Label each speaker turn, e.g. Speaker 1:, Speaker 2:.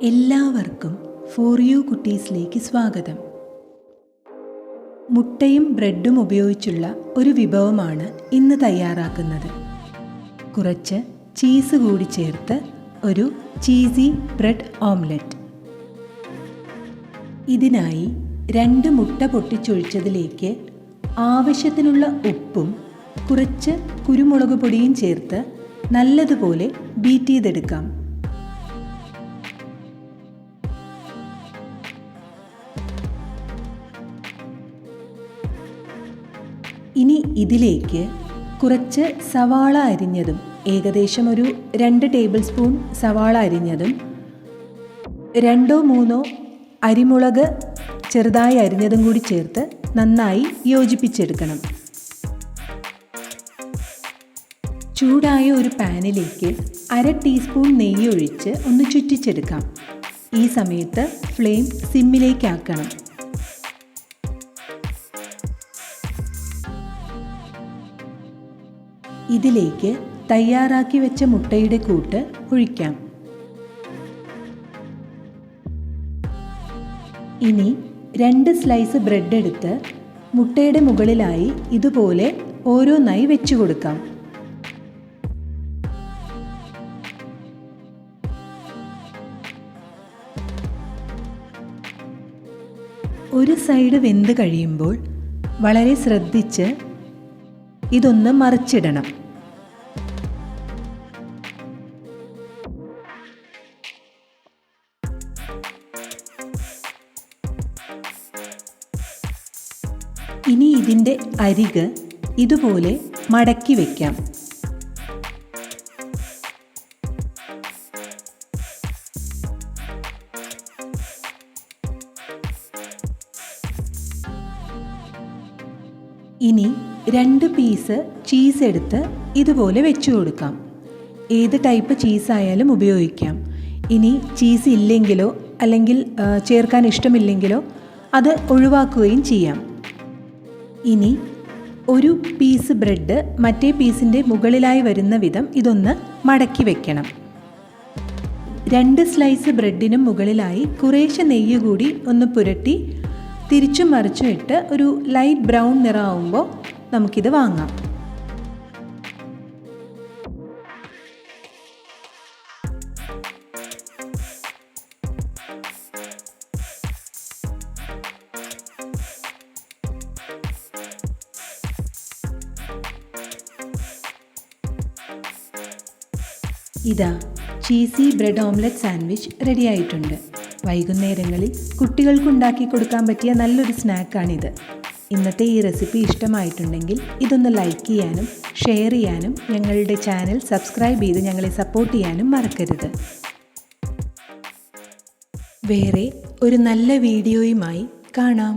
Speaker 1: എല്ലാവർക്കും for you കുട്ടീസിലേക്ക് സ്വാഗതം. മുട്ടയും ബ്രെഡും ഉപയോഗിച്ചുള്ള ഒരു വിഭവമാണ് ഇന്ന് തയ്യാറാക്കുന്നത്. കുറച്ച് ചീസ് കൂടി ചേർത്ത് ഒരു ചീസി ബ്രെഡ് ഓംലെറ്റ്. ഇതിനായി രണ്ട് മുട്ട പൊട്ടിച്ചൊഴിച്ചതിലേക്ക് ആവശ്യത്തിനുള്ള ഉപ്പും കുറച്ച് കുരുമുളക് പൊടിയും ചേർത്ത് നല്ലതുപോലെ ബീറ്റ് ചെയ്തെടുക്കാം. ഇനി ഇതിലേക്ക് കുറച്ച് സവാള അരിഞ്ഞതും ഏകദേശം ഒരു രണ്ട് ടേബിൾ സ്പൂൺ സവാള അരിഞ്ഞതും രണ്ടോ മൂന്നോ അരിമുളക് ചെറുതായി അരിഞ്ഞതും കൂടി ചേർത്ത് നന്നായി യോജിപ്പിച്ചെടുക്കണം. ചൂടായ ഒരു പാനിലേക്ക് അര ടീസ്പൂൺ നെയ്യ് ഒഴിച്ച് ഒന്ന് ചുറ്റിച്ചെടുക്കാം. ഈ സമയത്ത് ഫ്ലെയിം സിമ്മിലേക്കാക്കണം. ഇതിലേക്ക് തയ്യാറാക്കി വെച്ച മുട്ടയുടെ കൂട്ട് ഒഴിക്കാം. ഇനി രണ്ട് സ്ലൈസ് ബ്രെഡ് എടുത്ത് മുട്ടയുടെ മുകളിലായി ഇതുപോലെ ഓരോന്നായി വെച്ചു കൊടുക്കാം. ഒരു സൈഡ് വെന്ത് കഴിയുമ്പോൾ വളരെ ശ്രദ്ധിച്ച് ഇതൊന്ന് മറിച്ചിടണം. ഇനി ഇതിന്റെ അരിക് ഇതുപോലെ മടക്കി വയ്ക്കാം ഇനി രണ്ട് പീസ് ചീസ് എടുത്ത് ഇതുപോലെ വെച്ചു കൊടുക്കാം. ഏത് ടൈപ്പ് ചീസായാലും ഉപയോഗിക്കാം. ഇനി ചീസ് ഇല്ലെങ്കിലോ അല്ലെങ്കിൽ ചേർക്കാൻ ഇഷ്ടമില്ലെങ്കിലോ അത് ഒഴിവാക്കുകയും ചെയ്യാം. ഇനി ഒരു പീസ് ബ്രെഡ് മറ്റേ പീസിന്റെ മുകളിലായി വരുന്ന വിധം ഇതൊന്ന് മടക്കി വെക്കണം. രണ്ട് സ്ലൈസ് ബ്രെഡിനും മുകളിലായി കുറേശ്ശെ നെയ്യ് കൂടി ഒന്ന് പുരട്ടി തിരിച്ചും മറിച്ചും ഇട്ട് ഒരു ലൈറ്റ് ബ്രൗൺ നിറമാവുമ്പോൾ നമുക്കിത് വാങ്ങാം. ഇതാ cheesy bread omelette sandwich ready ആയിട്ടുണ്ട്. വൈകുന്നേരങ്ങളിൽ കുട്ടികൾക്ക് ഉണ്ടാക്കി കൊടുക്കാൻ പറ്റിയ നല്ലൊരു സ്നാക്കാണിത്. ഇന്നത്തെ ഈ റെസിപ്പി ഇഷ്ടമായിട്ടുണ്ടെങ്കിൽ ഇതൊന്ന് ലൈക്ക് ചെയ്യാനും ഷെയർ ചെയ്യാനും ഞങ്ങളുടെ ചാനൽ സബ്സ്ക്രൈബ് ചെയ്ത് ഞങ്ങളെ സപ്പോർട്ട് ചെയ്യാനും മറക്കരുത്. വേറെ ഒരു നല്ല വീഡിയോയുമായി കാണാം.